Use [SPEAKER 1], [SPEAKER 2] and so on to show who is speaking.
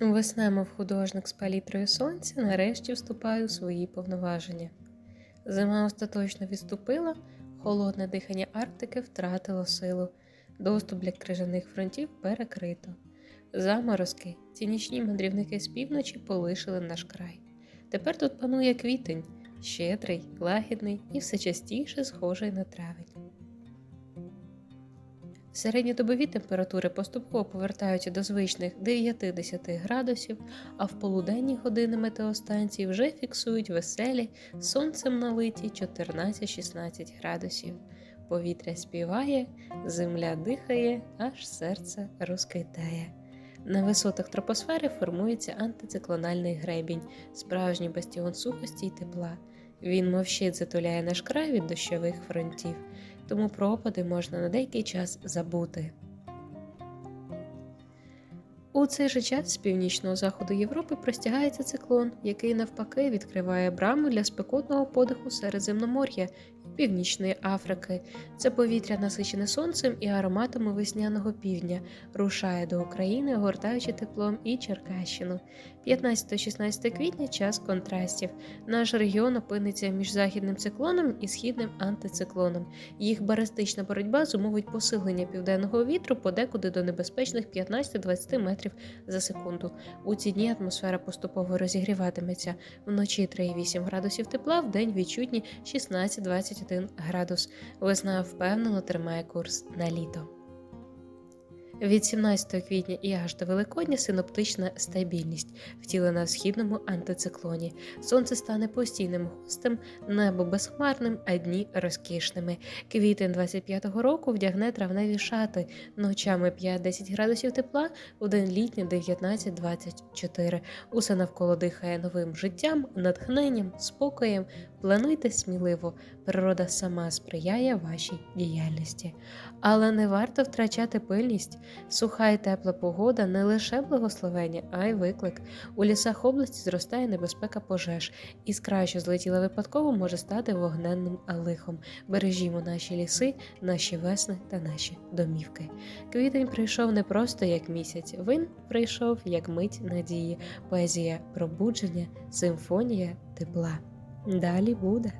[SPEAKER 1] Весна, мов художник з палітрою сонця, нарешті вступає у свої повноваження. Зима остаточно відступила, холодне дихання Арктики втратило силу, доступ для крижаних фронтів перекрито. Заморозки, ці нічні мандрівники з півночі полишили наш край. Тепер тут панує квітень, щедрий, лагідний і все частіше схожий на травень. Середньодобові температури поступово повертаються до звичних 9-10 градусів, а в полуденні години метеостанції вже фіксують веселі сонцем налиті 14-16 градусів. Повітря співає, земля дихає, аж серце розквітає. На висотах тропосфери формується антициклональний гребінь, справжній бастіон сухості й тепла. Він мовчить затуляє наш край від дощових фронтів, тому пропади можна на деякий час забути. У цей же час з північного заходу Європи простягається циклон, який навпаки відкриває брами для спекотного подиху Середземномор'я і Північної Африки. Це повітря, насичене сонцем і ароматами весняного півдня, рушає до України, огортаючи теплом і Черкащину. 15-16 квітня час контрастів. Наш регіон опиниться між західним циклоном і східним антициклоном. Їх баристична боротьба зумовить посилення південного вітру подекуди до небезпечних 15-20 метрів за секунду. У ці дні атмосфера поступово розігріватиметься вночі 3,8 градусів тепла, в день відчутні 16-21 градус. Весна впевнено тримає курс на літо. Від 17 квітня і аж до Великодня синоптична стабільність, втілена в східному антициклоні. Сонце стане постійним гостем, небо безхмарним, а дні розкішними. Квітень 25-го року вдягне травневі шати, ночами 5-10 градусів тепла, у день літній 19-24. Усе навколо дихає новим життям, натхненням, спокоєм. Плануйте сміливо, природа сама сприяє вашій діяльності. Але не варто втрачати пильність. Суха і тепла погода не лише благословення, а й виклик. У лісах області зростає небезпека пожеж, іскра, що злетіла випадково, може стати вогненним лихом. Бережімо наші ліси, наші весни та наші домівки. Квітень прийшов не просто як місяць, він прийшов як мить надії, поезія пробудження, симфонія тепла. Далі буде.